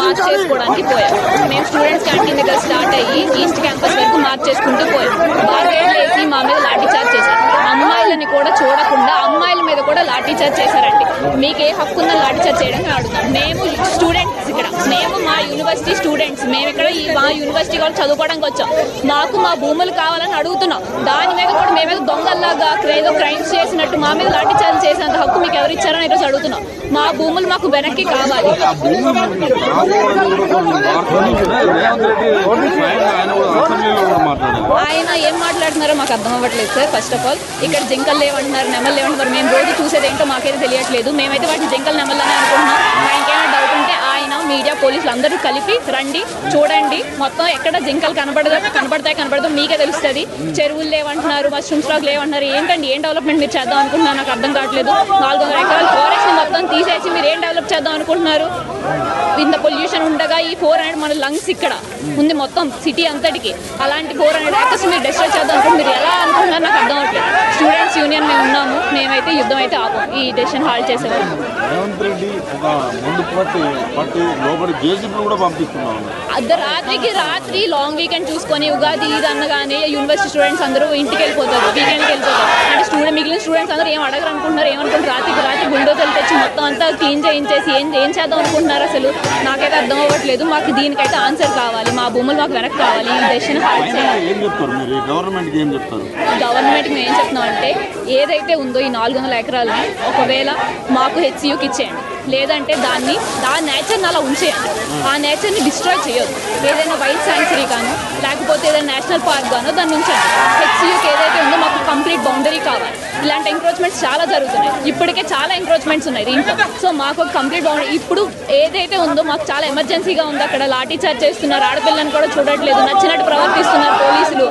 March చేసుకోవడానికి పోయాం. మేము స్టూడెంట్స్ క్యాంటీన్ దగ్గర స్టార్ట్ అయ్యి ఈస్ట్ క్యాంపస్ వరకు మార్చ్ చేసుకుంటూ పోయాం. బాగా వేసి మా మీద లాఠీ చార్జ్ చేశారు. అమ్మాయిలని కూడా చూడకుండా అమ్మాయి మీద చేశారండి. మీకు ఏ హక్కు ఉందని లాఠీ చేయడానికి అడుగుతాం మేము స్టూడెంట్స్ ఇక్కడ. మేము మా యూనివర్సిటీ స్టూడెంట్స్. మేము ఇక్కడ ఈ మా యూనివర్సిటీ వాళ్ళు చదువుకోవడానికి వచ్చాం. మాకు మా భూములు కావాలని అడుగుతున్నాం. దాని మీద కూడా మేమే దొంగల్లాగా ఏదో క్రైమ్స్ చేసినట్టు మా మీద లాఠీ చార్జ్ చేసేంత హక్కు మీకు ఎవరు ఇచ్చారని ఈరోజు అడుగుతున్నాం. మా భూములు మాకు వెనక్కి కావాలి. ఆయన ఆయన ఏం మాట్లాడుతున్నారో మాకు అర్థం అవ్వట్లేదు సార్. ఫస్ట్ ఆఫ్ ఆల్ ఇక్కడ జింకలు లేవంటున్నారు నెమలు లేవంటున్నారు. మేము రోజు చూసేది ఏంటో మాకైతే తెలియట్లేదు. మేమైతే వాటిని జింకల నెమలని అనుకుంటున్నాం. ఇంకేమైనా డౌట్ ఉంటే ఆయన మీడియా పోలీసులు అందరూ కలిపి రండి చూడండి. మొత్తం ఎక్కడ జింకలు కనబడదు కనబడతాయి కనబడదు మీకే తెలుస్తుంది. చెరువులు లేవంటున్నారు మష్రూమ్ స్టాక్ లేవంటున్నారు. ఏంటండి ఏం డెవలప్మెంట్ మీరు చేద్దాం అనుకుంటున్నారు నాకు అర్థం కావట్లేదు. నాలుగు వందల ఎకరాల ఫారెస్ట్ మొత్తం తీసేసి మీరు ఏం డెవలప్ చేద్దాం అనుకుంటున్నారు? ఇంత పొల్యూషన్ ఉండగా ఈ ఫోర్ హండ్రెడ్ మన లంగ్స్ ఇక్కడ. ఉంది మొత్తం సిటీ అంతటికి. అలాంటి ఫోర్ హండ్రెడ్ ఎకర్స్ మీరు డిస్ట్రాయ్ చేద్దాం అనుకుంటే మీరు ఎలా అనుకుంటున్నారు నాకు అర్థం అవ్వట్లేదు స్టూడెంట్స్ యూనియన్ మేము ఉన్నాము మేమైతే యుద్ధం అయితే ఆపం ఈ డెసిషన్ హాల్ చేసేవాళ్ళం రేవంత్ రెడ్డి ఒక ముందు పట్టి పట్టి లోపలి జేసీబీలు కూడా పంపిస్తున్నాం. అర్ధ రాత్రికి రాత్రి లాంగ్ వీకెండ్ చూసుకొని ఉగాది ఇది అనగానే యూనివర్సిటీ స్టూడెంట్స్ అందరూ ఇంటికి వెళ్ళిపోతారు వీకెండ్కి వెళ్ళిపోతారు. అంటే స్టూడెంట్ మిగిలిన స్టూడెంట్స్ అందరూ ఏం అడగరు అనుకుంటున్నారు ఏమనుకుంటారు రాత్రికి రాత్రి బుల్డోజర్లు తెచ్చి మొత్తం అంతా క్లీన్ చేయించేసి ఏం ఏం చేద్దాం అనుకుంటున్నారు అసలు? నాకైతే అర్థం అవ్వట్లేదు. మాకు దీనికైతే ఆన్సర్ కావాలి. మా భూములు మాకు వెనక్కి కావాలి. ఈ డెసిషన్ మీరు? గవర్నమెంట్కి ఏం చెప్తున్నాం అంటే ఏదైతే ఉందో ఈ నాలుగు వందల ఎకరాలని ఒకవేళ మాకు హెచ్సియుకి ఇచ్చేయండి. లేదంటే దాన్ని ఆ నేచర్ని అలా ఉంచేయండి. ఆ. నేచర్ని డిస్ట్రాయ్ చేయొద్దు. ఏదైనా వైల్డ్ శాంక్చురీ గాను లేకపోతే ఏదైనా నేషనల్ పార్క్ గానో దాన్ని ఉంచండి. హెచ్సియుకి ఏదైతే ఉందో మాకు కంప్లీట్ బౌండరీ కావాలి. ఇలాంటి ఎంక్రోచ్మెంట్స్ చాలా జరుగుతున్నాయి. ఇప్పటికే చాలా ఎంక్రోచ్మెంట్స్ ఉన్నాయి దీంట్లో. సో మాకు ఒక కంప్లీట్ బాగుంది ఇప్పుడు ఏదైతే ఉందో మాకు చాలా ఎమర్జెన్సీగా ఉంది అక్కడ. లాఠీ చార్జ్ చేస్తున్నారు. ఆడపిల్లని కూడా చూడట్లేదు. నచ్చినట్టు ప్రవర్తిస్తున్నారు పోలీసులు.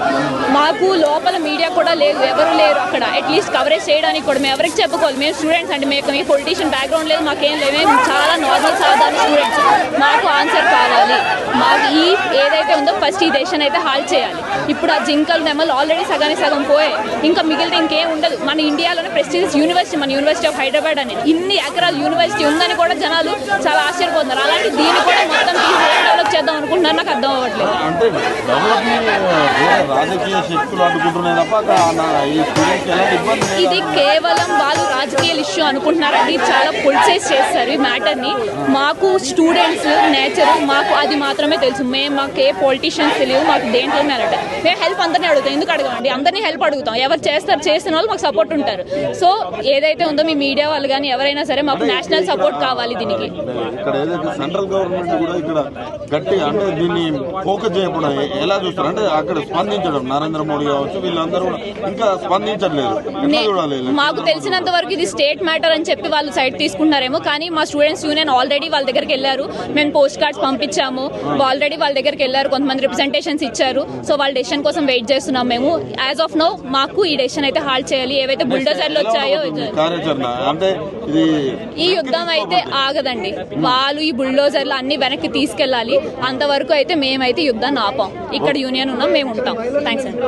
మాకు లోపల మీడియా కూడా లేదు. ఎవరు లేరు అక్కడ. అట్లీస్ట్ కవరేజ్ చేయడానికి కూడా మేము ఎవరికి చెప్పుకోవాలి? మేము స్టూడెంట్స్ అంటే మేము మీ పొలిటీషియన్ బ్యాక్గ్రౌండ్ లేదు. మాకేం లేదు మేము చాలా నార్మల్ సాధారణ స్టూడెంట్స్ మాకు ఆన్సర్ కావాలి మాకు ఈ ఏదైతే ఉందో ఫస్ట్ ఈ దేశాన్ని అయితే హాల్ చేయాలి. ఇప్పుడు ఆ జింకలు నెమలు ఆల్రెడీ సగానే సగం పోయాయి. ఇంకా మిగిలితే ఇంకేం ఉండదు. మన ఇండియాలోనే ప్రెస్టీజియస్ యూనివర్సిటీ మన యూనివర్సిటీ ఆఫ్ హైదరాబాద్ అని. ఇన్ని ఎకరాల యూనివర్సిటీ ఉందని కూడా జనాలు చాలా ఆశ్చర్యపోతున్నారు. అలాంటి దీన్ని కూడా మొత్తం డెవలప్ చేద్దాం అనుకుంటున్నారు. నాకు అర్థం అవ్వట్లేదు. రాజకీయ శక్తులు అడ్డుకుంటున్నాయి తప్ప ఈ స్టూడెంట్కి ఎలాంటి ఇబ్బంది ఇది కేవలం వాళ్ళు రాజకీయ ఇష్యూ అనుకుంటున్నారండి. చాలా పొలిసైజ్ చేస్తారు ఈ మ్యాటర్ని మాకు స్టూడెంట్స్ నేచర్ మాకు అది మాత్రమే తెలుసు. మేము మాకు ఏ పొలిటీషియన్స్ తెలియదు మాకు దేంట్లో మేరట మేము హెల్ప్ అందరినీ అడుగుతాం ఎందుకు అడగమండి అందరినీ హెల్ప్ అడుగుతాం. ఎవరు చేస్తారు చేసిన వాళ్ళు మాకు సపోర్ట్ ఉంటారు. సో ఏదైతే ఉందో మీ మీడియా వాళ్ళు కానీ ఎవరైనా సరే మాకు నేషనల్ సపోర్ట్ కావాలి దీనికి. ఇక్కడ ఏదైతే సెంట్రల్ గవర్నమెంట్ కూడా ఇక్కడ గట్టిగా అంటే దీన్ని ఫోకస్ చేయకుండా ఎలా చూస్తారు? అంటే అక్కడ స్పందించడం నరేంద్ర మోడీ కావచ్చు వీళ్ళందరూ కూడా ఇంకా స్పందించట్లేదు. చూడాలి? మాకు తెలిసినంత వరకు ఇది స్టేట్ మ్యాటర్ అని చెప్పి వాళ్ళు సైడ్ తీసుకుంటున్నారేమో కానీ మా స్టూడెంట్స్ యూనియన్ ఆల్రెడీ వాళ్ళ దగ్గరికి వెళ్ళారు. మేము పోస్ట్ కార్డ్స్ పంపించాము. ఆల్రెడీ వాళ్ళ దగ్గరికి వెళ్ళారు కొంతమంది రిప్రజెంటేషన్స్ ఇచ్చారు. సో వాళ్ళ డెసిషన్ కోసం వెయిట్ చేస్తున్నాం మేము. యాజ్ ఆఫ్ నో మాకు ఈ డెసిషన్ అయితే హాల్ట్ చేయాలి. ఏవైతే బుల్డోజర్లు వచ్చాయో అంటే ఈ యుద్ధం అయితే ఆగదండి. వాళ్ళు ఈ బుల్డోజర్లు అన్ని వెనక్కి తీసుకెళ్ళాలి. అంతవరకు అయితే మేమైతే యుద్ధాన్ని ఆపాం. ఇక్కడ యూనియన్ ఉన్నాం మేము ఉంటాం. థ్యాంక్స్ అండి